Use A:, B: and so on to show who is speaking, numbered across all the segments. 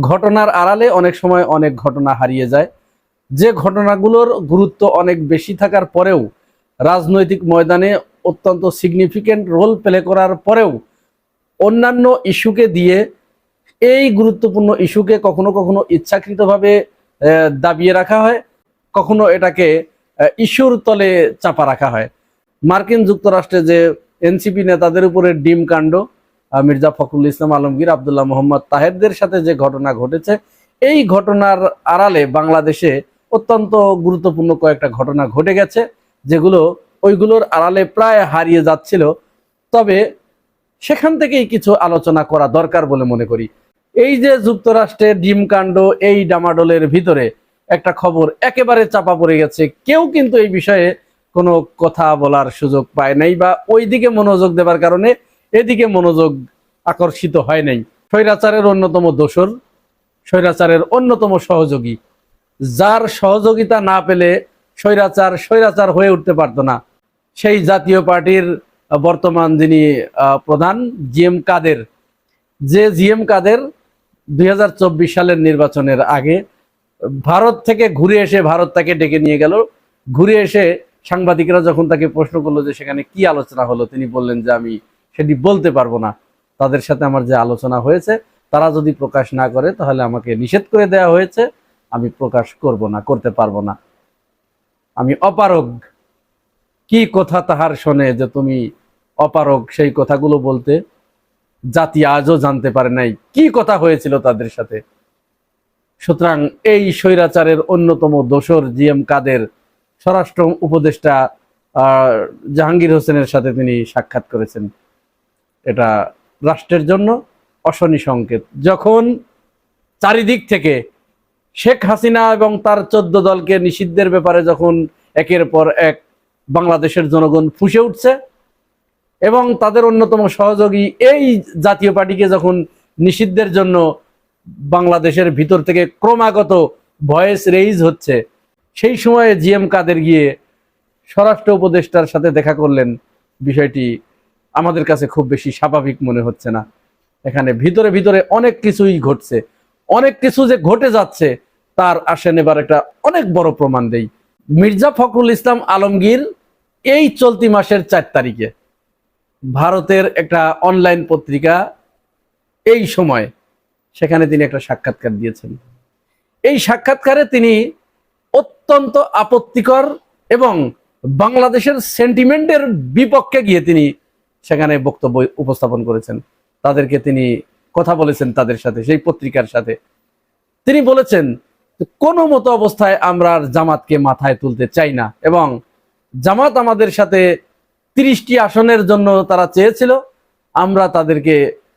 A: ঘটনার আড়ালে অনেক সময় অনেক ঘটনা হারিয়ে যায়। যে ঘটনাগুলোর গুরুত্ব অনেক বেশি থাকার পরেও রাজনৈতিক ময়দানে অত্যন্ত সিগনিফিক্যান্ট রোল প্লে করার পরেও অন্যান্য ইস্যুকে দিয়ে এই গুরুত্বপূর্ণ ইস্যুকে কখনো কখনো ইচ্ছাকৃতভাবে দাবিয়ে রাখা হয়, কখনো এটাকে ইস্যুর তলে চাপা রাখা হয়। মার্কিন যুক্তরাষ্ট্রে যে এনসিপি নেতাদের উপরে ডিম কাণ্ড মির্জা ফখরুল ইসলাম আলমগীর আবদুল্লাহ মোহাম্মদ তাহেরদের সাথে যে ঘটনা ঘটেছে, এই ঘটনার আড়ালে বাংলাদেশে অত্যন্ত গুরুত্বপূর্ণ কয়েকটা ঘটনা ঘটে গেছে, যেগুলো ওইগুলোর আড়ালে প্রায় হারিয়ে যাচ্ছিল। তবে সেখান থেকেই কিছু আলোচনা করা দরকার বলে মনে করি। এই যে যুক্তরাষ্ট্রের ডিম কাণ্ড, এই ডামাডোলের ভিতরে একটা খবর একেবারে চাপা পড়ে গেছে। কেউ কিন্তু এই বিষয়ে কোনো কথা বলার সুযোগ পায় নাই বা ওই দিকে মনোযোগ দেবার কারণে এদিকে মনোযোগ আকর্ষিত হয় নাই। স্বৈরাচারের অন্যতম দোসর, স্বৈরাচারের অন্যতম সহযোগী। যার সহযোগিতা না পেলে স্বৈরাচার স্বৈরাচার হয়ে উঠতে পারতো না। সেই জাতীয় পার্টির বর্তমান যিনি প্রধান, জিএম কাদের। যে জিএম কাদের দুই হাজার চব্বিশ সালের নির্বাচনের আগে ভারত থেকে ঘুরে এসে ভারত তাকে ডেকে নিয়ে গেল। ঘুরে এসে সাংবাদিকরা যখন তাকে প্রশ্ন করল যে সেখানে কি আলোচনা হলো, তিনি বললেন যে আমি সেটি বলতে পারব না। তাদের সাথে আমার যে আলোচনা হয়েছে, তারা যদি প্রকাশ না করে, তাহলে আমাকে নিষেধ করে দেওয়া হয়েছে। আমি প্রকাশ করব না, করতে পারব না। আমি অপারগ। কি কথা তাহার শোনে যে তুমি অপারগ? সেই কথাগুলো বলতে জাতি আজও জানতে পারে নাই। কি কথা হয়েছিল তাদের সাথে? সুতরাং এই স্বৈরাচারের অন্যতম দোসর জিএম কাদের, স্বরাষ্ট্র উপদেষ্টা জাহাঙ্গীর হোসেনের সাথে তিনি সাক্ষাৎ করেছেন। এটা রাষ্ট্রের জন্য অশনি সংকেত। যখন চারিদিক থেকে শেখ হাসিনা এবং তার চোদ্দ দলকে নিষিদ্ধের ব্যাপারে যখন একের পর এক বাংলাদেশের জনগণ ফুসে উঠছে এবং তাদের অন্যতম সহযোগী এই জাতীয় পার্টিকে যখন নিষিদ্ধের জন্য বাংলাদেশের ভিতর থেকে ক্রমাগত ভয়েস রেইজ হচ্ছে, সেই সময়ে জিএম কাদের গিয়ে স্বরাষ্ট্র উপদেষ্টার সাথে দেখা করলেন বিষয়টি আমাদের কাছে খুব বেশি স্বাভাবিক মনে হচ্ছে না। এখানে ভিতরে ভিতরে অনেক কিছুই ঘটছে। অনেক কিছু যে ঘটে যাচ্ছে, তার আসে নেবার একটা অনেক বড় প্রমাণ দেই। মির্জা ফখরুল ইসলাম আলমগীর এই চলতি মাসের চার তারিখে ভারতের একটা অনলাইন পত্রিকা এই সময় সেখানে তিনি একটা সাক্ষাৎকার দিয়েছেন। এই সাক্ষাৎকারে তিনি অত্যন্ত আপত্তিকর এবং বাংলাদেশের সেন্টিমেন্টের বিপক্ষে গিয়ে তিনি সেখানে বক্তব্য উপস্থাপন করেছেন। তাদেরকে তিনি কথা বলেছেন তাদের সাথে, সেই পত্রিকার সাথে। তিনি বলেছেন, কোনো মতো অবস্থায় আমরা জামাতকে মাথায় তুলতে চাই না এবং জামাত আমাদের সাথে তিরিশটি আসনের জন্য তারা চেয়েছিল। আমরা তাদেরকে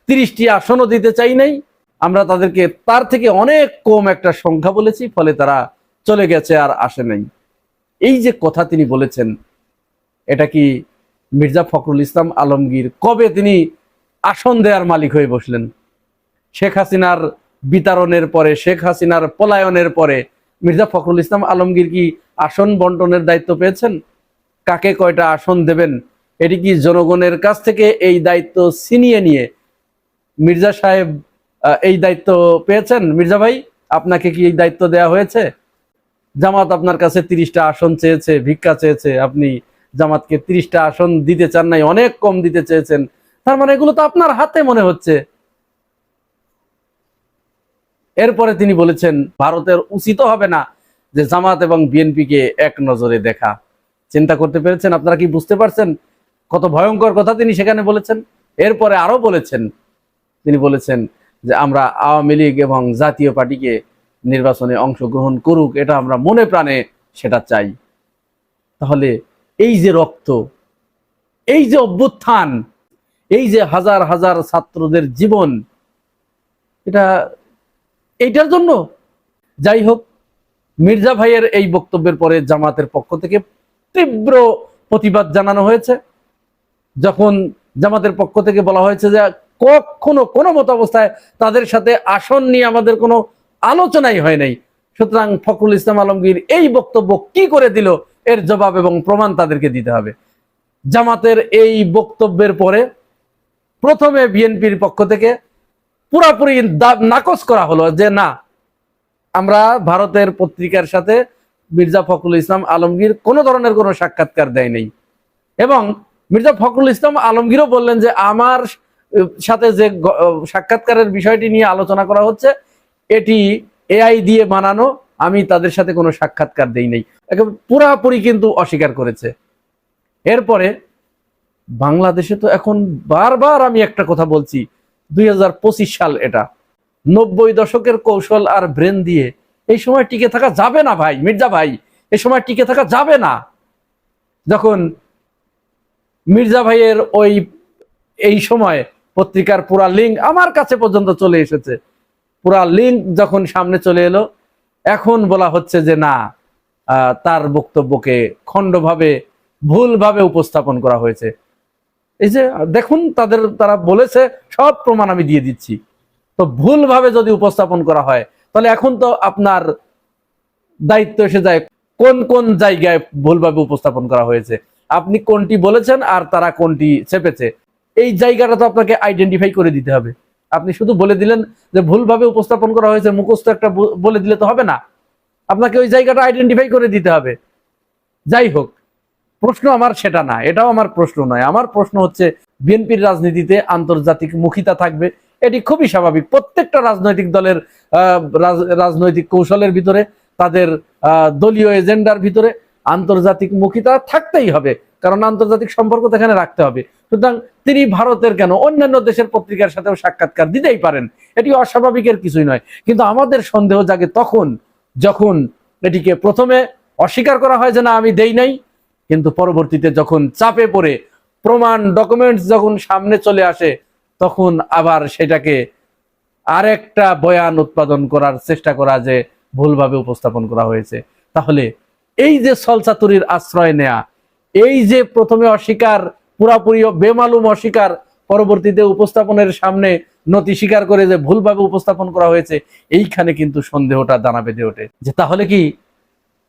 A: তিরিশটি আসনও দিতে চাই নাই। আমরা তাদেরকে তার থেকে অনেক কম একটা সংখ্যা বলেছি, ফলে তারা চলে গেছে আর আসে নাই। এই যে কথা তিনি বলেছেন, এটা কি মির্জা ফখরুল ইসলাম আলমগীর কবে তিনি আসন দেওয়ার মালিক হয়ে বসলেন? শেখ হাসিনার বিতরণের পরে, শেখ হাসিনার পলায়নের পরে মির্জা ফখরুল ইসলাম আলমগীর কি আসন বন্টনের দায়িত্ব পেয়েছেন? কাকে কয়টা আসন দেবেন? এটি কি জনগণের কাছ থেকে এই দায়িত্ব ছিনিয়ে নিয়ে মির্জা সাহেব এই দায়িত্ব পেয়েছেন? মির্জা ভাই, আপনাকে কি এই দায়িত্ব দেওয়া হয়েছে? জামাত আপনার কাছে তিরিশটা আসন চেয়েছে, ভিক্ষা চেয়েছে, আপনি জামাতকে তিরিশটা আসন দিতে চান নাই, অনেক কম দিতে চেয়েছেন। তার মানে এগুলো তো আপনার হাতে মনে হচ্ছে। এরপরে তিনি বলেছেন, ভারতের উচিত হবে না যে জামাত এবং বিএনপিকে এক নজরে দেখা। চিন্তা করতে পেরেছেন? আপনারা কি বুঝতে পারছেন? কত ভয়ঙ্কর কথা তিনি সেখানে বলেছেন। এরপরে আরও বলেছেন, তিনি বলেছেন যে আমরা আওয়ামী লীগ এবং জাতীয় পার্টিকে নির্বাচনে অংশগ্রহণ করুক, এটা আমরা মনে প্রাণে সেটা চাই। তাহলে এই যে রক্ত, এই যে অভ্যুত্থান, এই যে হাজার হাজার ছাত্রদের জীবন, এটা, এইটার জন্য। যাই হোক, মির্জা ভাইয়ের এই বক্তব্যের পরে জামাতের পক্ষ থেকে তীব্র প্রতিবাদ জানানো হয়েছে। যখন জামাতের পক্ষ থেকে বলা হয়েছে যে কখনো কোনো মতো অবস্থায় তাদের সাথে আসন নিয়ে আমাদের কোনো আলোচনাই হয় নাই। সুতরাং ফখরুল ইসলাম আলমগীর এই বক্তব্য কি করে দিল? এর জবাব এবং প্রমাণ তাদেরকে দিতে হবে। জামাতের এই বক্তব্যের পরে প্রথমে বিএনপির পক্ষ থেকে পুরাপুরি নাকচ করা হলো যে না, আমরা ভারতের পত্রিকার সাথে মির্জা ফখরুল ইসলাম আলমগীর কোনো ধরনের কোনো সাক্ষাৎকার দেয় নেই। এবং মির্জা ফখরুল ইসলাম আলমগীরও বললেন যে আমার সাথে যে সাক্ষাৎকারের বিষয়টি নিয়ে আলোচনা করা হচ্ছে, এটি এআই দিয়ে বানানো আমি তাদের সাথে কোনো সাক্ষাৎকার দেই নাই। পুরাপুরি কিন্তু অস্বীকার করেছে। এরপরে বাংলাদেশে তো এখন বারবার আমি একটা কথা বলছি, দুই হাজার পঁচিশ সাল এটা। নব্বই দশকের কৌশল আর ব্রেন দিয়ে এই সময় টিকে থাকা যাবে না ভাই, মির্জা ভাই, এই সময় টিকে থাকা যাবে না। যখন মির্জা ভাইয়ের ওই, এই সময় পত্রিকার পুরা লিঙ্ক আমার কাছে পর্যন্ত চলে এসেছে। পুরা লিঙ্ক যখন সামনে চলে এলো এখন বলা হচ্ছে যে না তার বক্তব্যকে খণ্ডভাবে, ভুলভাবে উপস্থাপন করা হয়েছে। এই যে দেখুন, তাদের, তারা বলেছে, সব প্রমাণ আমি দিয়ে দিচ্ছি। তো ভুলভাবে যদি উপস্থাপন করা হয়, তাহলে এখন তো আপনার দায়িত্ব এসে যায়, কোন কোন জায়গায় ভুলভাবে উপস্থাপন করা হয়েছে। আপনি কোনটি বলেছেন আর তারা কোনটি চেপেছে এই জায়গাটা তো আপনাকে আইডেন্টিফাই করে দিতে হবে। আপনি শুধু বলে দিলেন যে ভুলভাবে উপস্থাপন করা হয়েছে, মুখস্থ একটা বলে দিলে তো হবে না। আপনাকে ওই জায়গাটা আইডেন্টিফাই করে দিতে হবে। যাই হোক, প্রশ্ন আমার সেটা না, এটাও আমার প্রশ্ন নয়। আমার প্রশ্ন হচ্ছে, বিএনপির রাজনীতিতে আন্তর্জাতিক মুখিতা থাকবে, এটি খুবই স্বাভাবিক। প্রত্যেকটা রাজনৈতিক দলের রাজনৈতিক কৌশলের ভিতরে, তাদের দলীয় এজেন্ডার ভিতরে আন্তর্জাতিক মুখিতা থাকতেই হবে। কারণ আন্তর্জাতিক সম্পর্ক তো এখানে রাখতে হবে। সুতরাং তিনি ভারতের কেন? অন্যান্য দেশের পত্রিকার সাথেও সাক্ষাৎকার দিতেই পারেন। এটি অস্বাভাবিকের কিছুই নয়। কিন্তু আমাদের সন্দেহ জাগে তখন যখন এটিকে প্রথমে অস্বীকার করা হয় যে না, আমি দেই নাই। কিন্তু পরবর্তীতে যখন চাপে পড়ে প্রমাণ ডকুমেন্টস যখন সামনে চলে আসে, তখন আবার সেটাকে আরেকটা বয়ান উৎপাদন করার চেষ্টা করা যে ভুলভাবে উপস্থাপন করা হয়েছে। তাহলে এই যে সলচাতুরির আশ্রয় নেয়া এই যে প্রথমে অস্বীকার, পুরাপুরি বেমালুম অস্বীকার, পরবর্তীতে উপস্থাপনের সামনে নতি স্বীকার করে যে ভুলভাবে উপস্থাপন করা হয়েছে, এইখানে কিন্তু সন্দেহটা দানা বেঁধে ওঠে। যে তাহলে কি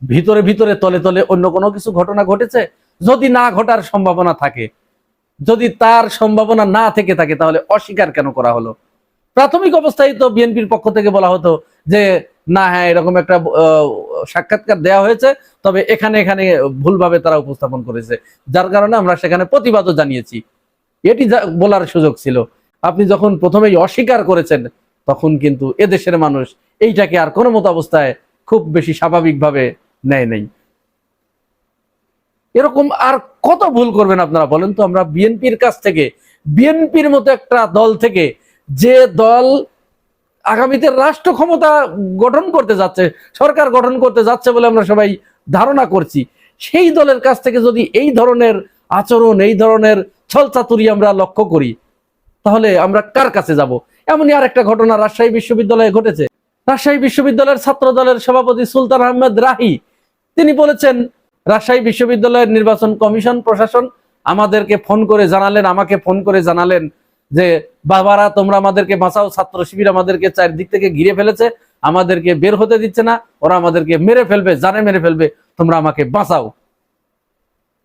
A: ভিতরে ভিতরে তলে তলে অন্য কোনো কিছু ঘটনা ঘটেছে? যদি না ঘটার সম্ভাবনা থাকে, যদি তার সম্ভাবনা না থেকে থাকে, তাহলে অস্বীকার কেন করা হলো? প্রাথমিক অবস্থায় তো বিএনপির পক্ষ থেকে বলা হতো যে না হ্যাঁ এরকম একটা সাক্ষাৎকার দেওয়া হয়েছে, তবে এখানে এখানে ভুলভাবে তারা উপস্থাপন করেছে। যার কারণে আমরা সেখানে প্রতিবাদও জানিয়েছি। এটি বলার সুযোগ ছিল। আপনি যখন প্রথমেই অস্বীকার করেছেন, তখন কিন্তু এদেশের মানুষ এইটাকে আর কোনো মতো অবস্থায় খুব বেশি স্বাভাবিকভাবে নেয় নাই। এরকম আর কত ভুল করবেন আপনারা বলেন তো? আমরা বিএনপির কাছ থেকে, বিএনপির মতো একটা দল থেকে যে দল আগামীতে রাষ্ট্র ক্ষমতা গঠন করতে যাচ্ছে, সরকার গঠন করতে যাচ্ছে বলে আমরা সবাই ধারণা করছি। সেই দলের কাছ থেকে যদি এই ধরনের আচরণ, এই ধরনের ছলচাতুরি আমরা লক্ষ্য করি, তাহলে আমরা কার কাছে যাব? এমনই আর একটা ঘটনা রাজশাহী বিশ্ববিদ্যালয়ে ঘটেছে। রাজশাহী বিশ্ববিদ্যালয়ের ছাত্র দলের সভাপতি সুলতান আহমেদ রাহি, তিনি বলেছেন, রাজশাহী বিশ্ববিদ্যালয়ের নির্বাচন কমিশন প্রশাসন আমাদেরকে ফোন করে জানালেন, আমাকে ফোন করে জানালেন যে বাবারা, তোমরা আমাদেরকে বাঁচাও, ছাত্র শিবির আমাদেরকে চারদিক থেকে ঘিরে ফেলেছে, আমাদেরকে বের হতে দিচ্ছে না, ওরা আমাদেরকে মেরে ফেলবে, জানে মেরে ফেলবে, তোমরা আমাকে বাঁচাও।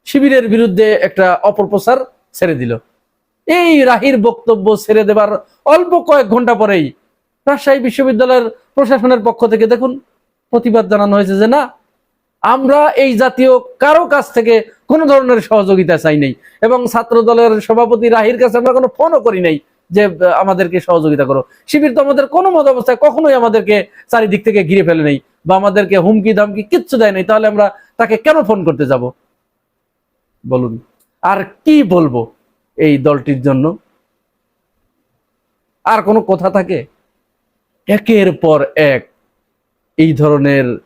A: শিবিরের বিরুদ্ধে একটা অপপ্রচার ছেড়ে দিল। এই রাহির বক্তব্য ছেড়ে দেবার অল্প কয়েক ঘণ্টা পরেই রাজশাহী বিশ্ববিদ্যালয়ের প্রশাসনের পক্ষ থেকে দেখুন, প্রতিবাদ জানানো হয়েছে যে না আমরা এই জাতীয় কারও কাছ থেকে কোনো ধরনের সহযোগিতা চাই নাই। এবং ছাত্র দলের সভাপতি রাহির কাছে আমরা কোনো ফোনও করি নাই যে আমাদেরকে সহযোগিতা করো। শিবির তো আমাদের কোনো মত অবস্থায় কখনোই আমাদেরকে চারিদিক থেকে ঘিরে ফেলে নেই বা আমাদেরকে হুমকি ধামকি কিচ্ছু দেয় নাই। তাহলে আমরা তাকে কেন ফোন করতে যাব? বলুন। আর কি বলব এই দলটির জন্য? আর কোনো কথা থাকে? একের পর এক এই ধরনের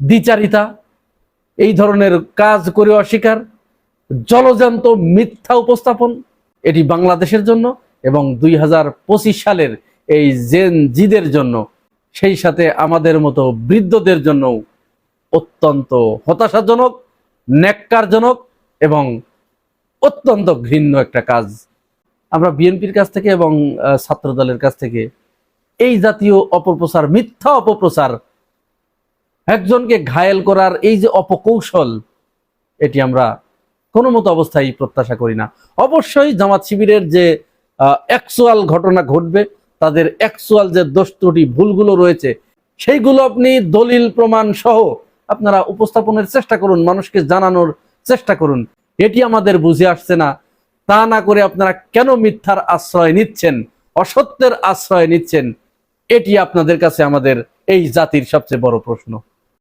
A: দ্বিচারিতা এই ধরনের কাজ করে অস্বীকার, জলজান্ত মিথ্যা উপস্থাপন, এটি বাংলাদেশের জন্য এবং দুই হাজার পঁচিশ সালের এই জেন জিদের জন্য, সেই সাথে আমাদের মতো বৃদ্ধদের জন্য অত্যন্ত হতাশাজনক, ন্যাক্কারজনক এবং অত্যন্ত ঘৃণ্য একটা কাজ। আমরা বিএনপির কাছ থেকে এবং ছাত্রদলের কাছ থেকে এই জাতীয় অপপ্রচার, মিথ্যা অপপ্রচার একজনকে ঘায়েল করার এই যে অপকৌশল, এটি আমরা কোনো মতো অবস্থায় প্রত্যাশা করি না। অবশ্যই জামাত শিবিরের যে অ্যাকচুয়াল ঘটনা ঘটবে, তাদের অ্যাকচুয়াল যে দোষ ভুলগুলো রয়েছে, সেইগুলো আপনি দলিল, প্রমাণ সহ আপনারা উপস্থাপনের চেষ্টা করুন, মানুষকে জানানোর চেষ্টা করুন। এটি আমাদের বুঝে আসছে না। তা না করে আপনারা কেন মিথ্যার আশ্রয় নিচ্ছেন, অসত্যের আশ্রয় নিচ্ছেন, এটি আপনাদের কাছে আমাদের এই জাতির সবচেয়ে বড় প্রশ্ন।